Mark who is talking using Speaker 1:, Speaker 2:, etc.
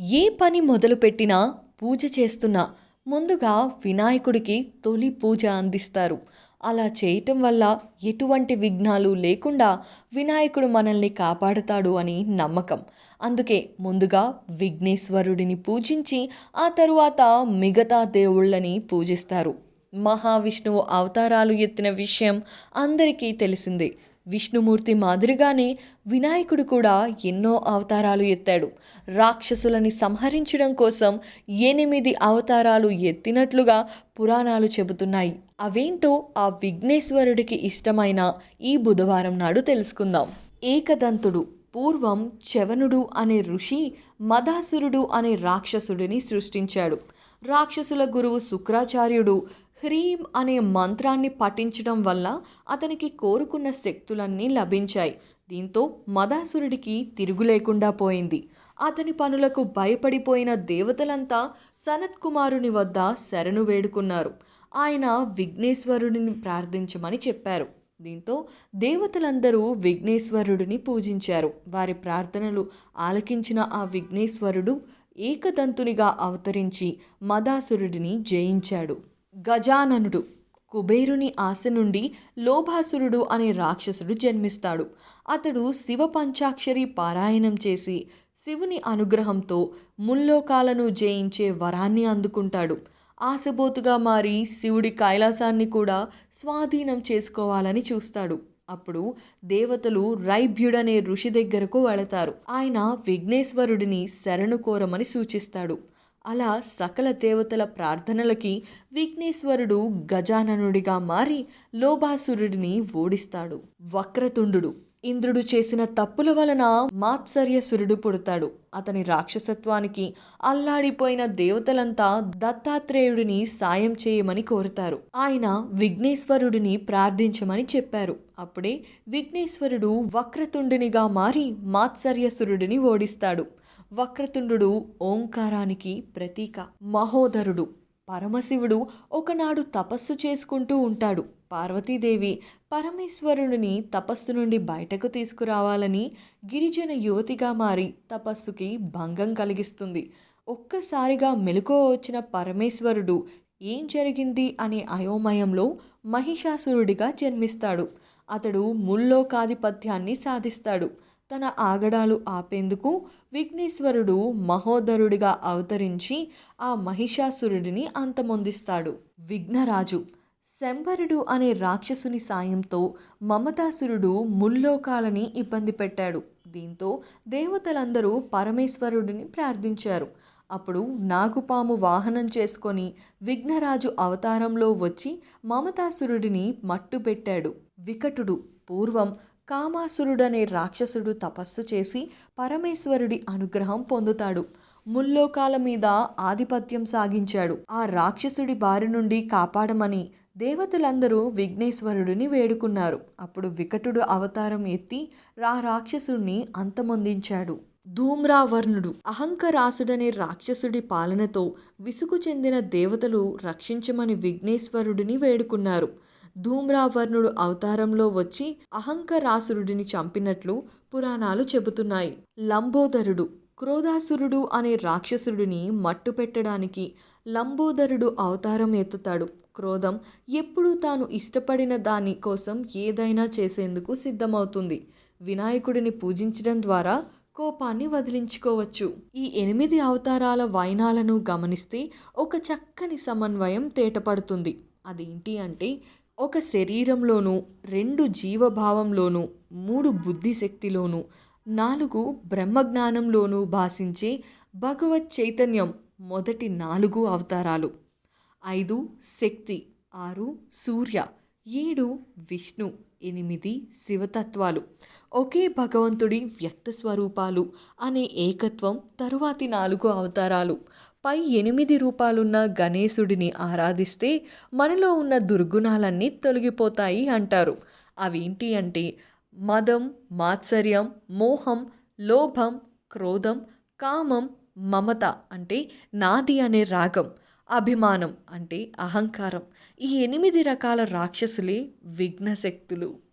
Speaker 1: ఏ పని మొదలుపెట్టినా పూజ చేస్తున్నా ముందుగా వినాయకుడికి తొలి పూజ అందిస్తారు. అలా చేయటం వల్ల ఎటువంటి విఘ్నాలు లేకుండా వినాయకుడు మనల్ని కాపాడుతాడు అని నమ్మకం. అందుకే ముందుగా విఘ్నేశ్వరుడిని పూజించి ఆ తరువాత మిగతా దేవుళ్ళని పూజిస్తారు. మహావిష్ణువు అవతారాలు ఎత్తిన విషయం అందరికీ తెలిసిందే. విష్ణుమూర్తి మాదిరిగానే వినాయకుడు కూడా ఎన్నో అవతారాలు ఎత్తాడు. రాక్షసులని సంహరించడం కోసం ఎనిమిది అవతారాలు ఎత్తినట్లుగా పురాణాలు చెబుతున్నాయి. అవేంటో ఆ విఘ్నేశ్వరుడికి ఇష్టమైన ఈ బుధవారం నాడు తెలుసుకుందాం. ఏకదంతుడు పూర్వం చవనుడు అనే ఋషి మదాసురుడు అనే రాక్షసుడిని సృష్టించాడు. రాక్షసుల గురువు శుక్రాచార్యుడు హ్రీం అనే మంత్రాన్ని పఠించడం వల్ల అతనికి కోరుకున్న శక్తులన్నీ లభించాయి. దీంతో మదాసురుడికి తిరుగులేకుండా పోయింది. అతని పనులకు భయపడిపోయిన దేవతలంతా సనత్ కుమారుని వద్ద శరణు వేడుకున్నారు. ఆయన విఘ్నేశ్వరుడిని ప్రార్థించమని చెప్పారు. దీంతో దేవతలందరూ విఘ్నేశ్వరుడిని పూజించారు. వారి ప్రార్థనలు ఆలకించిన ఆ విఘ్నేశ్వరుడు ఏకదంతునిగా అవతరించి మదాసురుడిని జయించాడు. గజాననుడు. కుబేరుని ఆశ నుండి లోభాసురుడు అనే రాక్షసుడు జన్మిస్తాడు. అతడు శివ పంచాక్షరి పారాయణం చేసి శివుని అనుగ్రహంతో ముల్లోకాలను జయించే వరాన్ని అందుకుంటాడు. ఆశబోతుగా మారి శివుడి కైలాసాన్ని కూడా స్వాధీనం చేసుకోవాలని చూస్తాడు. అప్పుడు దేవతలు రైభ్యుడనే ఋషి దగ్గరకు వెళతారు. ఆయన విఘ్నేశ్వరుడిని శరణు కోరమని సూచిస్తాడు. అలా సకల దేవతల ప్రార్థనలకి విఘ్నేశ్వరుడు గజాననుడిగా మారి లోభాసురుడిని ఓడిస్తాడు. వక్రతుండు ఇంద్రుడు చేసిన తప్పుల వలన మాత్సర్యసురుడు పుడతాడు. అతని రాక్షసత్వానికి అల్లాడిపోయిన దేవతలంతా దత్తాత్రేయుడిని సాయం చేయమని కోరుతారు. ఆయన విఘ్నేశ్వరుడిని ప్రార్థించమని చెప్పారు. అప్పుడే విఘ్నేశ్వరుడు వక్రతుండునిగా మారి మాత్సర్యసురుడిని ఓడిస్తాడు. వక్రతుండు ఓంకారానికి ప్రతీక. మహోదరుడు పరమశివుడు ఒకనాడు తపస్సు చేసుకుంటూ ఉంటాడు. పార్వతీదేవి పరమేశ్వరుడిని తపస్సు నుండి బయటకు తీసుకురావాలని గిరిజన యువతిగా మారి తపస్సుకి భంగం కలిగిస్తుంది. ఒక్కసారిగా మెలకువ వచ్చిన పరమేశ్వరుడు ఏం జరిగింది అనే అయోమయంలో మహిషాసురుడిగా జన్మిస్తాడు. అతడు ముల్లోకాధిపత్యాన్ని సాధిస్తాడు. తన ఆగడాలు ఆపేందుకు విఘ్నేశ్వరుడు మహోదరుడిగా అవతరించి ఆ మహిషాసురుడిని అంతమొందిస్తాడు. విఘ్నరాజు. శంభరుడు అనే రాక్షసుని సాయంతో మమతాసురుడు ముల్లోకాలని ఇబ్బంది పెట్టాడు. దీంతో దేవతలందరూ పరమేశ్వరుడిని ప్రార్థించారు. అప్పుడు నాగుపాము వాహనం చేసుకొని విఘ్నరాజు అవతారంలో వచ్చి మమతాసురుడిని మట్టుపెట్టాడు వికటుడు. పూర్వం కామాసురుడనే రాక్షసుడు తపస్సు చేసి పరమేశ్వరుడి అనుగ్రహం పొందుతాడు. ముల్లోకాల మీద ఆధిపత్యం సాగించాడు. ఆ రాక్షసుడి బారి నుండి కాపాడమని దేవతలందరూ విఘ్నేశ్వరుడిని వేడుకున్నారు. అప్పుడు వికటుడు అవతారం ఎత్తి రా రాక్షసుడిని అంతమొందించాడు. ధూమ్రావర్ణుడు అహంకరాసుడనే రాక్షసుడి పాలనతో విసుగు చెందిన దేవతలు రక్షించమని విఘ్నేశ్వరుడిని వేడుకున్నారు. ధూమ్రావర్ణుడు అవతారంలో వచ్చి అహంకరాసురుడిని చంపినట్లు పురాణాలు చెబుతున్నాయి. లంబోదరుడు క్రోధాసురుడు అనే రాక్షసుడిని మట్టు పెట్టడానికి లంబోదరుడు అవతారం ఎత్తుతాడు. క్రోధం ఎప్పుడూ తాను ఇష్టపడిన దాని కోసం ఏదైనా చేసేందుకు సిద్ధమవుతుంది. వినాయకుడిని పూజించడం ద్వారా కోపాన్ని వదిలించుకోవచ్చు. ఈ ఎనిమిది అవతారాల వైనాలను గమనిస్తే ఒక చక్కని సమన్వయం తేటపడుతుంది. అదేంటి అంటే ఒక శరీరంలోనూ రెండు జీవభావంలోనూ మూడు బుద్ధిశక్తిలోనూ నాలుగు బ్రహ్మజ్ఞానంలోనూ భాషించే భగవత్ చైతన్యం మొదటి నాలుగు అవతారాలు. ఐదు శక్తి ఆరు సూర్య ఏడు విష్ణు. ఎనిమిది శివతత్వాలు. ఒకే భగవంతుడి వ్యక్త స్వరూపాలు అనే ఏకత్వం తరువాతి నాలుగు అవతారాలు. పై ఎనిమిది రూపాలున్న గణేశుడిని ఆరాధిస్తే మనలో ఉన్న దుర్గుణాలన్నీ తొలగిపోతాయి అంటారు. అవేంటి అంటే మదం మాత్సర్యం మోహం లోభం క్రోధం కామం మమత అంటే నాది అనే రాగం. అభిమానం అంటే అహంకారం. ఈ ఎనిమిది రకాల రాక్షసులే విఘ్నశక్తులు.